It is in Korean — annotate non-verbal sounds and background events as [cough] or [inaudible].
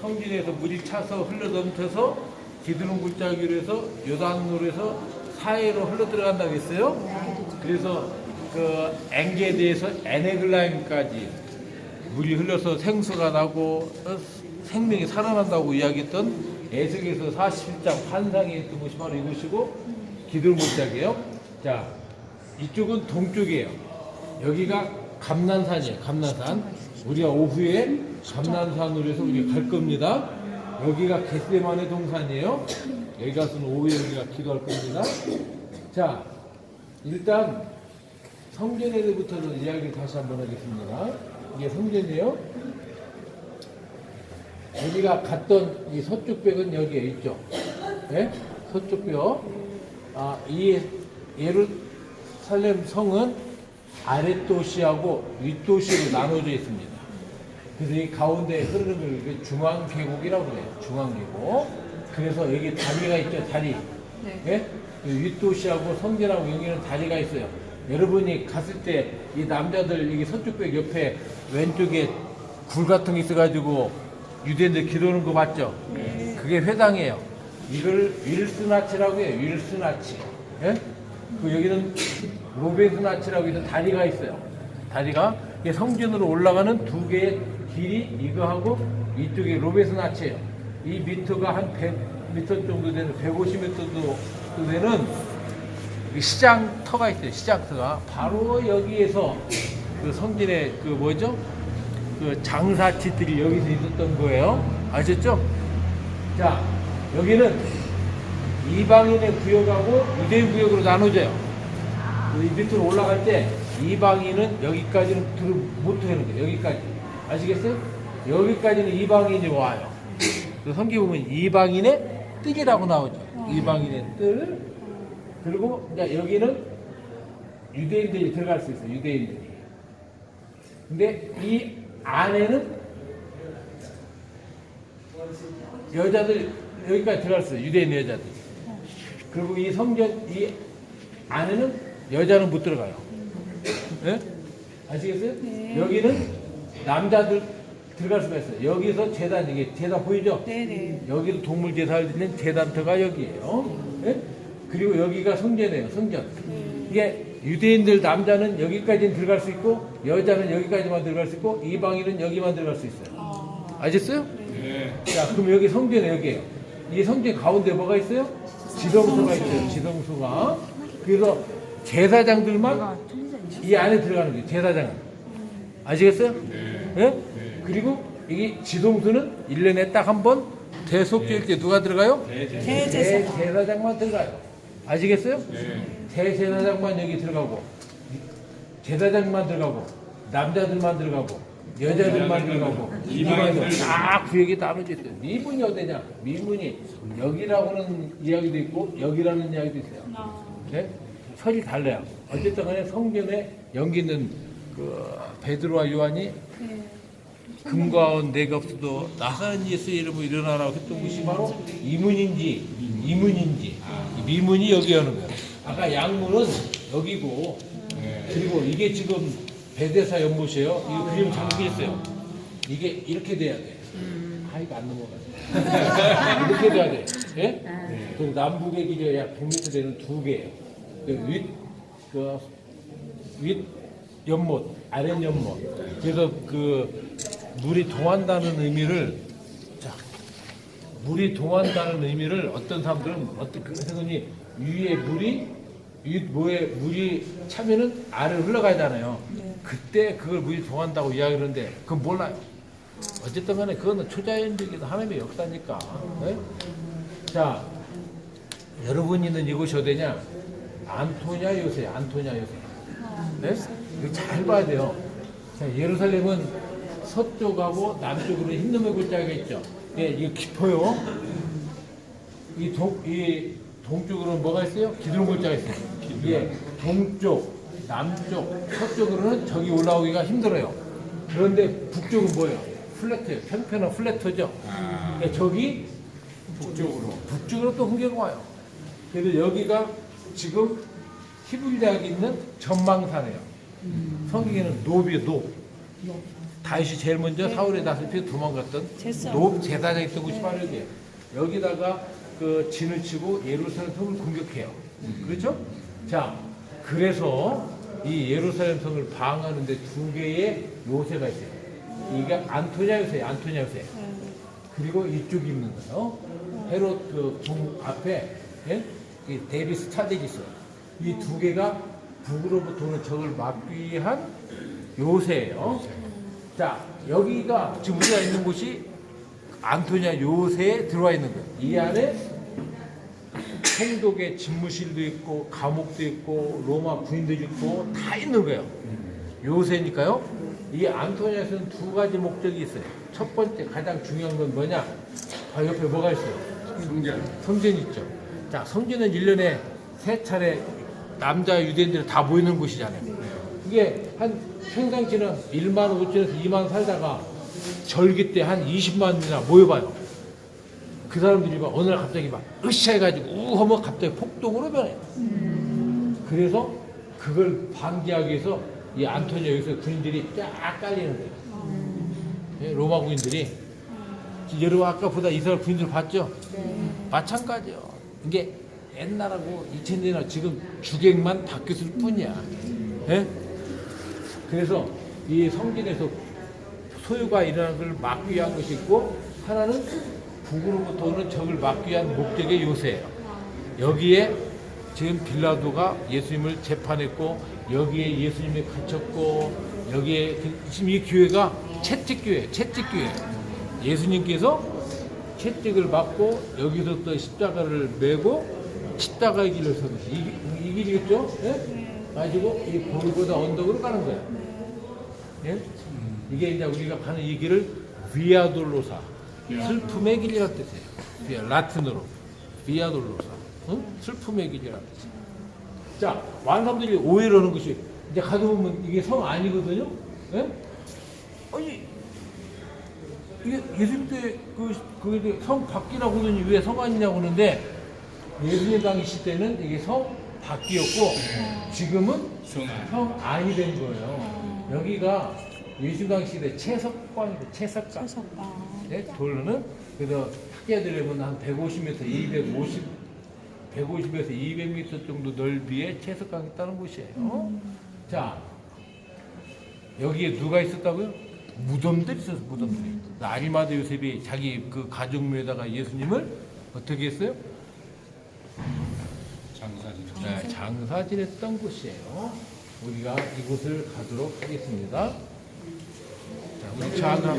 성진에서 물이 차서 흘러넘쳐서 기드론 굴짜기로 해서 요단으로 해서 사해로 흘러 들어간다고 했어요. 그래서 그 앵게에 대해서 에네글라임까지 물이 흘러서 생수가 나고 어, 생명이 살아난다고 이야기했던 에스겔서 47장 환상에 있던 것이 바로 이것이고 기드론 굴짜기예요. 자, 이쪽은 동쪽이에요. 여기가 감난산이에요. 감난산. 우리가 오후에 감난산으로 해서 우리가 갈 겁니다. 여기가 겟세만의 동산이에요. 여기 가서는 오후에 우리가 기도할 겁니다. 자, 일단 성전에 대해부터도 이야기를 다시 한번 하겠습니다. 이게 성전이에요. 우리가 갔던 이 서쪽 벽은 여기에 있죠. 예? 서쪽 벽. 아, 이 예루살렘 성은 아랫도시하고 윗도시로 나눠져 있습니다. 그래서 이 가운데 흐르는 걸 이렇게 중앙 계곡이라고 그래요. 중앙 계곡. 그래서 여기 다리가 있죠, 다리. 네. 예? 그 윗도시하고 성전하고 여기는 다리가 있어요. 여러분이 갔을 때 이 남자들 여기 서쪽벽 옆에 왼쪽에 굴 같은 게 있어가지고 유대인들 기도하는 거 봤죠? 그게 회당이에요. 이걸 윌스나치라고 해요. 윌스나치. 예? 그 여기는 로베스나치라고 해서 다리가 있어요. 다리가 이게 성전으로 올라가는 두 개의 길이 이거하고 이쪽에 로베스나치예요. 이 미터가 한 100m 정도 되는 150m 정도 되는 이 시장터가 있어요. 시장터가 바로 여기에서 그 성진의 그 뭐죠? 그 장사치들이 여기서 있었던 거예요. 아셨죠? 자, 여기는 이방인의 구역하고 유대인 구역으로 나눠져요. 이 밑으로 올라갈 때 이방인은 여기까지는 못 들어가는 거예요. 여기까지. 아시겠어요? 여기까지는 이방인이 와요. 그 성경 보면 이방인의 뜰이라고 나오죠. 이방인의 뜰. 그리고 이제 여기는 유대인들이 들어갈 수 있어요. 유대인들이. 근데 이 안에는 여자들 여기까지 들어갈 수 있어요. 유대인 여자들. 그리고 이 성전 이 안에는 여자는 못 들어가요. 예? 아시겠어요? 여기는 남자들 들어갈 수가 있어요. 여기서 재단 이게 재단 보이죠? 네네. 여기도 동물 제사를 드리는 재단터가 여기예요. 예? 그리고 여기가 성전이에요. 성전. 이게 유대인들 남자는 여기까지는 들어갈 수 있고 여자는 여기까지만 들어갈 수 있고 이방인은 여기만 들어갈 수 있어요. 아, 아셨어요? 자, 그럼 여기 성전이 여기에요. 이 성전 가운데 뭐가 있어요? 지성소가 있어요. 지성소가. 그래서 제사장들만 이 안에 들어가는 거예요. 제사장은. 아시겠어요? 예? 그리고 이게 지성소는 1년에 딱 한 번 대속죄일 때 누가 들어가요? 대제사. 대제사장만 들어가요. 아시겠어요? 대제사장만 여기 들어가고 제사장만 들어가고 남자들만 들어가고 여자들만 들어가고 이방인들 다 구역에 나눠져 있어요. 미문이 어디냐? 미문이 여기라고는 이야기도 있고 여기라는 이야기도 있어요. 아, 네? 설이 달라요. 어쨌든 간에 성전에 연기 있는 그 베드로와 요한이 네. 금과 은 내가 없어도 나사는 예수 이름으로 일어나라고 했던 것이 바로 이문인지 이문인지 이 미문이 여기 하는 거예요. 아까 양문은 여기고 그리고 이게 지금 배대사 연못이에요. 이 그림 장비했어요. 이게 이렇게 돼야 돼. 아 이거 안 넘어가네. [laughs] 이렇게 돼야 돼. 예? 그리고 남북의 길이 약 100m 되는 두 개예요. 그 윗, 그, 윗 연못, 아랫 연못. 그래서 그 물이 동한다는 의미를 자, 물이 동한다는 의미를 어떤 사람들은 어떤 그 생각이 위에 물이 위 뭐에 물이 차면은 아래로 흘러가잖아요. 그때 그걸 물이 동한다고 이야기하는데 그건 몰라요. 어쨌든 간에 그거는 초자연적인 하나님의 역사니까. 네? 자, 여러분이 있는 이곳이 어디냐? 안토냐 요새, 안토냐 요새. 네? 이거 잘 봐야 돼요. 자, 예루살렘은 서쪽하고 남쪽으로 흰 놈의 골짜기가 있죠. 네, 이거 깊어요. 이 동, 이 동쪽으로는 뭐가 있어요? 기드론 골짜기가 있어요. 이게 동쪽, 남쪽, 서쪽으로는 저기 올라오기가 힘들어요. 그런데 북쪽은 뭐예요? 플래트예요. 평평한 플래터죠. 그러니까 저기 북쪽으로, 북쪽으로 또 흥겨가 와요. 그래서 여기가 지금 히브리 대학이 있는 전망산이에요. 성경에는 노비요, 노. 다윗이 제일 먼저 사울의 낯을 피해 도망갔던. 노 제사장 있던 곳이 바로 여기예요. 여기다가 그 진을 치고 예루살렘 성을 공격해요. 그렇죠? 자, 그래서 이 예루살렘 성을 방하는데 두 개의 요새가 있어요. 이게 안토냐 요새, 안토냐 요새. 그리고 이쪽이 있는 거예요. 헤롯 그궁 앞에 예? 이 데비스 차대기 있어요. 이 두 개가 북으로부터 오는 적을 막기 위한 요새예요. 자, 여기가 지금 우리가 있는 곳이 안토니아 요새에 들어와 있는 거예요. 이 안에 총독의 집무실도 있고 감옥도 있고 로마 군인도 있고 다 있는 거예요. 요새니까요. 이 안토니아에서는 두 가지 목적이 있어요. 첫 번째 가장 중요한 건 뭐냐? 아, 옆에 뭐가 있어요? 성전. 성전 있죠. 자, 성전은 1년에 세 차례 남자 유대인들이 다 모이는 곳이잖아요. 그게 한 평상시는 1만 5천에서 2만 살다가 절기 때 한 20만이나 모여봐요. 그 사람들이 막 어느 날 갑자기 막 으쌰 해가지고 우 하면 갑자기 폭동으로 변해요. 그래서 그걸 방지하기 위해서 이 안토니아 여기서 군인들이 쫙 깔리는 거예요. 예, 로마 군인들이 여러분 아까 보다 이스라엘 군인들 봤죠? 마찬가지요. 이게 옛날하고 2000년이나 지금 주객만 바뀌었을 뿐이야. 예? 그래서 이 성진에서 소유가 일어나는 걸 막기 위한 것이 있고 하나는 북으로부터 오는 적을 막기 위한 목적의 요새예요. 여기에 지금 빌라도가 예수님을 재판했고 여기에 예수님이 갇혔고 여기에 그- 지금 이 교회가 채찍교회, 채찍교회. 예수님께서 채찍을 맞고 여기서부터 십자가를 메고 십자가의 길을 서듯이 이, 이 길이겠죠? 예? 가지고 이 골고다 언덕으로 가는 거야. 예? 이게 이제 우리가 가는 이 길을 비아돌로사 슬픔의 길이라는 뜻이에요. 비아 라틴어로 비아돌로사 응? 슬픔의 길이라는 뜻이에요. 자, 많은 사람들이 오해를 하는 것이 이제 가도 보면 이게 성 아니거든요. 예? 아니 이게 예수님 때그 그성 밖이라고 그러니 왜 성 아니냐고 그러는데 예수님 당시 때는 이게 성 밖이었고 지금은 성 안. 성 안이 된 거예요. 여기가 예수 당시 때 채석관이고 채석관. 네, 돌로는 그래서 학계들에보면 한 150m, 250, 150에서 200m 정도 넓이의 채석강이 있다는 곳이에요. 자, 여기에 누가 있었다고요? 무덤들이 있었어, 무덤들이. 아리마드 요셉이 자기 그 가족묘에다가 예수님을 어떻게 했어요? 장사진. 네, 장사 지냈던 곳이에요. 우리가 이곳을 가도록 하겠습니다. 자, 우리 차 하나.